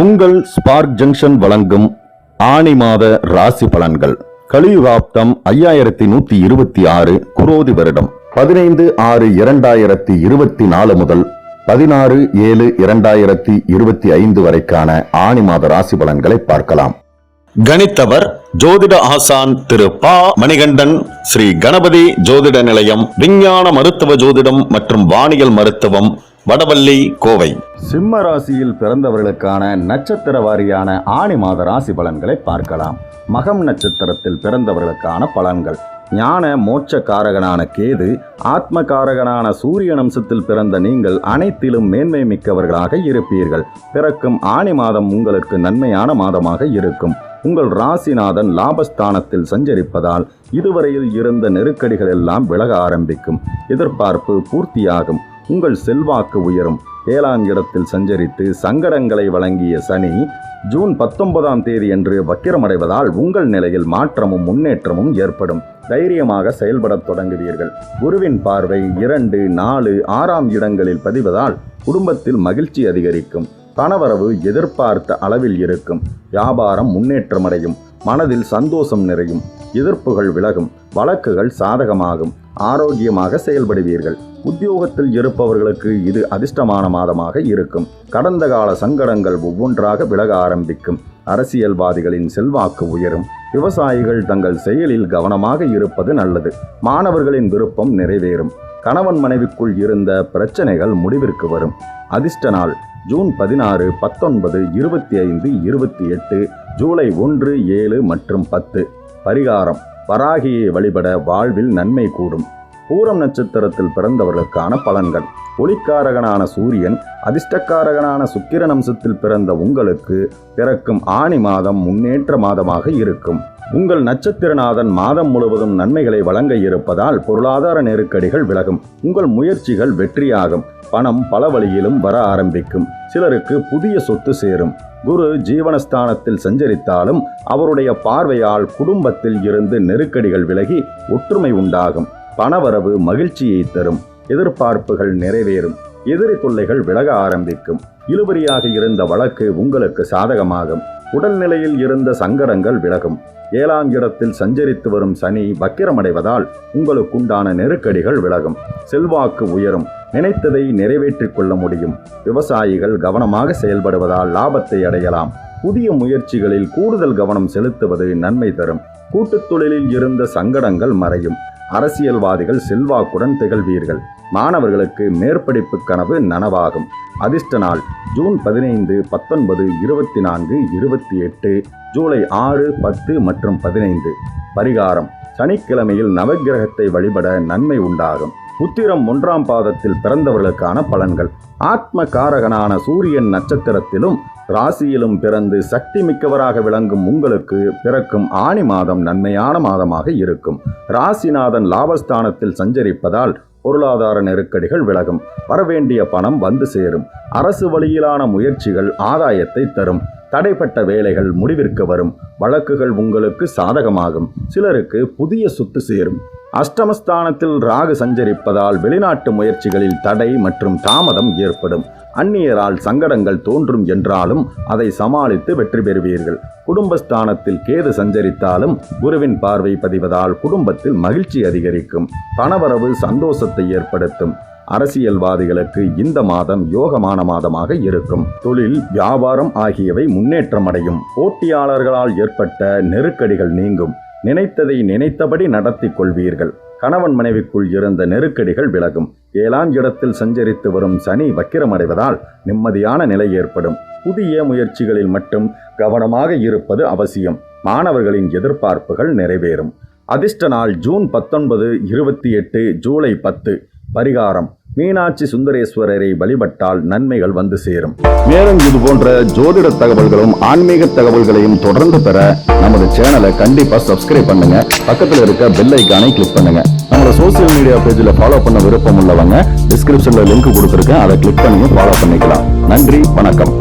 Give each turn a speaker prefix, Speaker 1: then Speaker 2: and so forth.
Speaker 1: உங்கள் spark junction வழங்கும் ஆணி மாத ராசி பலன்கள். கலியுகாப்தம் ஐயாயிரத்தி நூத்தி இருபத்தி ஆறு குரோதி வருடம். பதினைந்து ஆறு இரண்டாயிரத்தி இருபத்தி நாலு முதல் பதினாறு ஏழு இரண்டாயிரத்தி இருபத்தி ஐந்து வரைக்கான ஆணி மாத ராசி பலன்களை பார்க்கலாம். கணித்தவர் ஜோதிட ஆசான் திரு ப. மணிகண்டன் ஸ்ரீ கணபதி ஜோதிட நிலையம் விஞ்ஞான மருத்துவ ஜோதிடம் மற்றும் வானியல் மருத்துவம் வடவள்ளி கோவை. சிம்ம ராசியில் பிறந்தவர்களுக்கான நட்சத்திர வாரியான ஆணி மாத ராசி பலன்களை பார்க்கலாம். மகம் நட்சத்திரத்தில் பிறந்தவர்களுக்கான பலன்கள். ஞான மோட்ச காரகனான கேது ஆத்ம காரகனான சூரியன் அம்சத்தில் பிறந்த நீங்கள் அனைத்திலும் மேன்மை மிக்கவர்களாக இருப்பீர்கள். பிறக்கும் ஆணி மாதம் உங்களுக்கு நன்மையான மாதமாக இருக்கும். உங்கள் ராசிநாதன் லாபஸ்தானத்தில் சஞ்சரிப்பதால் இதுவரையில் இருந்த நெருக்கடிகள் எல்லாம் விலக ஆரம்பிக்கும். எதிர்பார்ப்பு பூர்த்தியாகும். உங்கள் செல்வாக்கு உயரும். ஏழாம் இடத்தில் சஞ்சரித்து சங்கடங்களை வழங்கிய சனி ஜூன் பத்தொன்பதாம் தேதி என்று வக்கிரமடைவதால் உங்கள் நிலையில் மாற்றமும் முன்னேற்றமும் ஏற்படும். தைரியமாக செயல்படத் தொடங்குவீர்கள். குருவின் பார்வை இரண்டு நாலு ஆறாம் இடங்களில் பதிவதால் குடும்பத்தில் மகிழ்ச்சி அதிகரிக்கும். பணவரவு எதிர்பார்த்த அளவில் இருக்கும். வியாபாரம் முன்னேற்றமடையும். மனதில் சந்தோஷம் நிறையும். எதிர்ப்புகள் விலகும். வழக்குகள் சாதகமாகும். ஆரோக்கியமாக செயல்படுவீர்கள். உத்தியோகத்தில் இருப்பவர்களுக்கு இது அதிர்ஷ்டமான மாதமாக இருக்கும். கடந்த கால சங்கடங்கள் ஒவ்வொன்றாக விலக ஆரம்பிக்கும். அரசியல்வாதிகளின் செல்வாக்கு உயரும். விவசாயிகள் தங்கள் செயலில் கவனமாக இருப்பது நல்லது. மாணவர்களின் விருப்பம் நிறைவேறும். கணவன் மனைவிக்குள் இருந்த பிரச்சனைகள் முடிவிற்கு வரும். அதிர்ஷ்ட நாள் ஜூன் பதினாறு பத்தொன்பது இருபத்தி ஐந்து இருபத்தி எட்டு ஜூலை ஒன்று ஏழு மற்றும் பத்து. பரிகாரம் வராகியை வழிபட வாழ்வில் நன்மை கூடும். பூரம் நட்சத்திரத்தில் பிறந்தவர்களுக்கான பலன்கள். ஒளிக்காரகனான சூரியன் அதிர்ஷ்டக்காரகனான சுக்கிரன் அம்சத்தில் பிறந்த உங்களுக்கு பிறக்கும் ஆணி மாதம் முன்னேற்ற மாதமாக இருக்கும். உங்கள் நட்சத்திரநாதன் மாதம் முழுவதும் நன்மைகளை வழங்க இருப்பதால் பொருளாதார நெருக்கடிகள் விலகும். உங்கள் முயற்சிகள் வெற்றியாகும். பணம் பல வழியிலும் வர ஆரம்பிக்கும். சிலருக்கு புதிய சொத்து சேரும். குரு ஜீவனஸ்தானத்தில் சஞ்சரித்தாலும் அவருடைய பார்வையால் குடும்பத்தில் இருந்து நெருக்கடிகள் விலகி ஒற்றுமை உண்டாகும். பணவரவு மகிழ்ச்சியை தரும். எதிர்பார்ப்புகள் நிறைவேறும். எதிரி தொல்லைகள் விலக ஆரம்பிக்கும். இழுபறியாக இருந்த வழக்கு உங்களுக்கு சாதகமாகும். உடல்நிலையில் இருந்த சங்கடங்கள் விலகும். ஏழாம் இடத்தில் சஞ்சரித்து வரும் சனி வக்கிரமடைவதால் உங்களுக்குண்டான நெருக்கடிகள் விலகும். செல்வாக்கு உயரும். நினைத்ததை நிறைவேற்றிக் கொள்ள முடியும். விவசாயிகள் கவனமாக செயல்படுவதால் லாபத்தை அடையலாம். புதிய முயற்சிகளில் கூடுதல் கவனம் செலுத்துவது நன்மை தரும். கூட்டுத் தொழிலில் இருந்த சங்கடங்கள் மறையும். அரசியல்வாதிகள் செல்வாக்குடன் திகழ்வீர்கள். மாணவர்களுக்கு மேற்படிப்பு கனவு நனவாகும். அதிர்ஷ்ட நாள் ஜூன் பதினைந்து பத்தொன்பது இருபத்தி நான்கு இருபத்தி எட்டு ஜூலை ஆறு பத்து மற்றும் பதினைந்து. பரிகாரம் சனிக்கிழமையில் நவக்கிரகத்தை வழிபட நன்மை உண்டாகும். உத்திரம் ஒன்றாம் பாதத்தில் பிறந்தவர்களுக்கான பலன்கள். ஆத்ம காரகனான சூரியன் நட்சத்திரத்திலும் ராசியிலும் பிறந்து சக்தி மிக்கவராக விளங்கும் உங்களுக்கு பிறக்கும் ஆணி மாதம் நன்மையான மாதமாக இருக்கும். ராசிநாதன் லாபஸ்தானத்தில் சஞ்சரிப்பதால் பொருளாதார நெருக்கடிகள் விலகும். வரவேண்டிய பணம் வந்து சேரும். அரசு வழியிலான முயற்சிகள் ஆதாயத்தை தரும். தடைப்பட்ட வேலைகள் முடிவிற்கு வரும். வழக்குகள் உங்களுக்கு சாதகமாகும். சிலருக்கு புதிய சொத்து சேரும். அஷ்டமஸ்தானத்தில் ராகு சஞ்சரிப்பதால் வெளிநாட்டு முயற்சிகளில் தடை மற்றும் தாமதம் ஏற்படும். அந்நியரால் சங்கடங்கள் தோன்றும் என்றாலும் அதை சமாளித்து வெற்றி பெறுவீர்கள். குடும்பஸ்தானத்தில் கேது சஞ்சரித்தாலும் குருவின் பார்வை பதிவதால் குடும்பத்தில் மகிழ்ச்சி அதிகரிக்கும். பணவரவு சந்தோஷத்தை ஏற்படுத்தும். அரசியல்வாதிகளுக்கு இந்த மாதம் யோகமான மாதமாக இருக்கும். தொழில் வியாபாரம் ஆகியவை முன்னேற்றமடையும். போட்டியாளர்களால் ஏற்பட்ட நெருக்கடிகள் நீங்கும். நினைத்ததை நினைத்தபடி நடத்தி கொள்வீர்கள். கணவன் மனைவிக்குள் இருந்த நெருக்கடிகள் விலகும். ஏழாம் இடத்தில் சஞ்சரித்து வரும் சனி வக்கிரமடைவதால் நிம்மதியான நிலை ஏற்படும். புதிய முயற்சிகளில் மட்டும் கவனமாக இருப்பது அவசியம். மாணவர்களின் எதிர்பார்ப்புகள் நிறைவேறும். அதிர்ஷ்ட நாள் ஜூன் பத்தொன்பது இருபத்தி எட்டு ஜூலை பத்து. பரிகாரம். மீனாட்சி சுந்தரேஸ்வரரை வழிபட்டால் நன்மைகள் வந்து சேரும். மேலும் இது போன்ற ஜோதிட தகவல்களும் ஆன்மீக தகவல்களையும் தொடர்ந்து பெற நமது சேனலை கண்டிப்பா சப்ஸ்கிரைப் பண்ணுங்க. பக்கத்துல இருக்க பெல் ஐக்கானை கிளிக் பண்ணுங்க. நம்மளோட சோசியல் மீடியா பேஜ்ல ஃபாலோ பண்ண விருப்பம் உள்ளவங்க டிஸ்கிரிப்ஷன்ல லிங்க் கொடுத்துருக்கேன். அதை கிளிக் பண்ணி ஃபாலோ பண்ணிக்கலாம். நன்றி வணக்கம்.